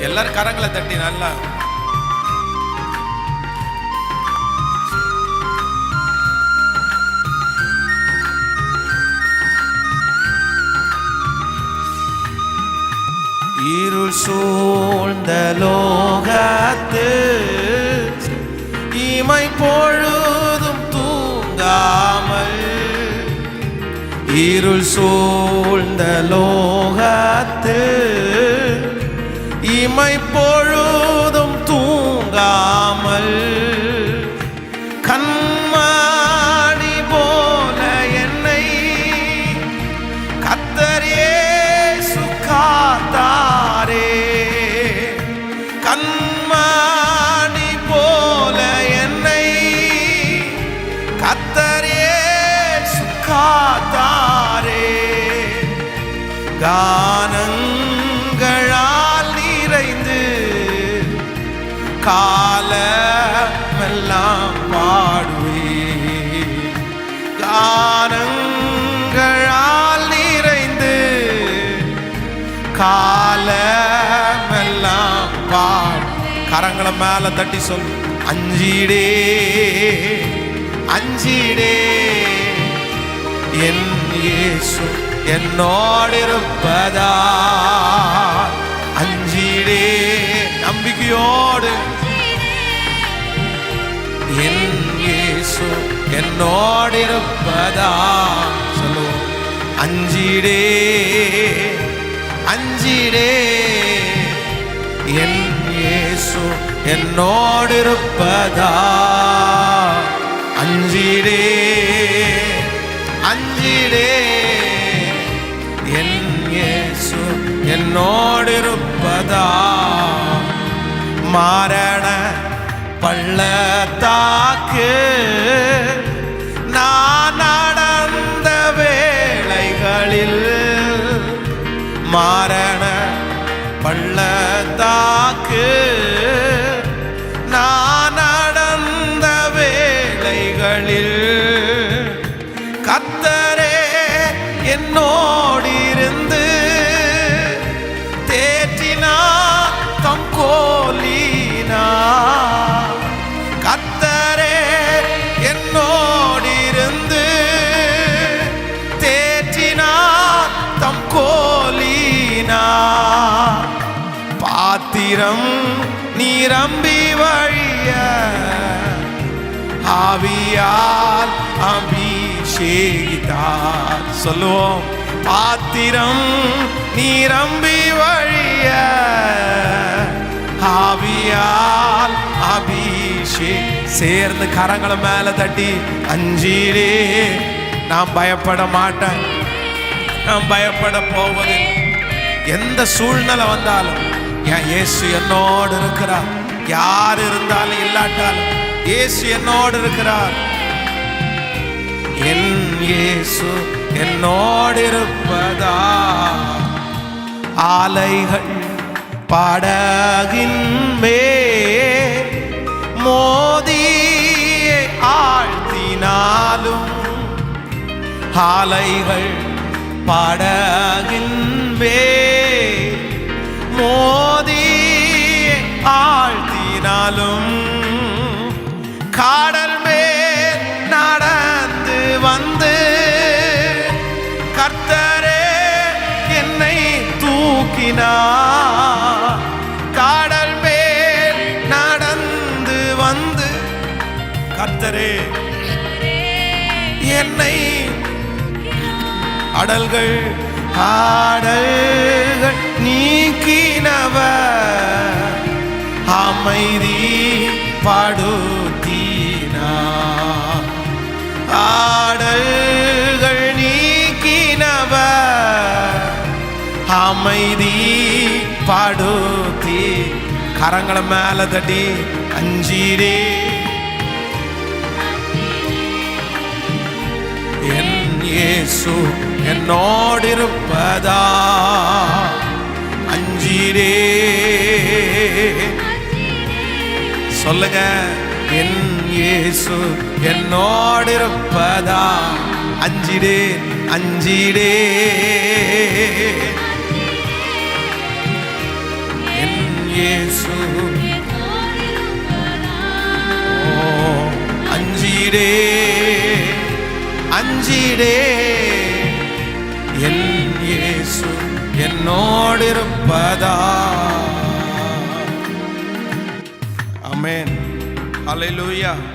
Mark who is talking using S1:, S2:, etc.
S1: எல்லாரும் கரங்களை தட்டி நல்லா. இருள் சூழ்ந்த லோகத்து இமை பொழுதும் தூங்காமல். இருள் சூழ்ந்த லோகத்து இமை பொழுதும் தூங்காமல் கண்மாடி போல என்னை கத்தரே சுகாத்தாரே கண்மாடி போல என்னை கத்தரே சுகாத்தாரே கா காலமெல்லாம் பாடுவே. கானங்களால் நிறைந்து காலமெல்லாம் பாடு. கரங்களை மேல தட்டி சொல். அஞ்சிடே அஞ்சிடே. என் இயேசு என்னோடு என்னோடிருப்பதா சொல்லுவோம். அஞ்சிடே அஞ்சிடே. என் இயேசு என்னோடு அஞ்சிடே அஞ்சிடே. என் இயேசு என்னோடு இருப்பதா தம் கோலினா. கத்தரே என்னோடிருந்து தேற்றினார் தம் கோலினா. பாத்திரம் நிரம்பி வழிய ஆவியால் அபிஷேகித்தார். சொல்லுவோம் பாத்திரம் நிரம்பி வழிய சேர்ந்து கரங்களை மேல தட்டி அஞ்சிரே நான் பயப்பட மாட்டேன். நான் பயப்பட போவது எந்த சூழ்நிலை வந்தாலும் என் இயேசு என்னோடு இருக்கிறார். யார் இருந்தாலும் இல்லாட்டாலும் இயேசு என்னோடு இருக்கிறார். என் இயேசு என்னோடு இருப்பதா? ஆலைகள் படகின் மே மோத ஆலும் ஆலைகள் படகின் மோதி ஆழ்த்தினாலும் காடல் மேல் நடந்து வந்து கர்த்தரே என்னை தூக்கினார். அடல்கள் ஆடல்கள் நீக்கினவர். அமைதி படுத்தினா. ஆடல்கள் நீக்கினவர். அமைதி படுத்தி. கரங்களை மேல தட்டி அஞ்சிரே என் இயேசு என்னோடு இருப்பதா அஞ்சிரே சொல்லுங்க என் இயேசு என்னோடு இருப்பதா அஞ்சிடே அஞ்சிடே என் இயேசு. ஓ அஞ்சிடே அஞ்சிடே. என் இயேசு என்னோடு இருப்பதா அமேன் ஹalleluya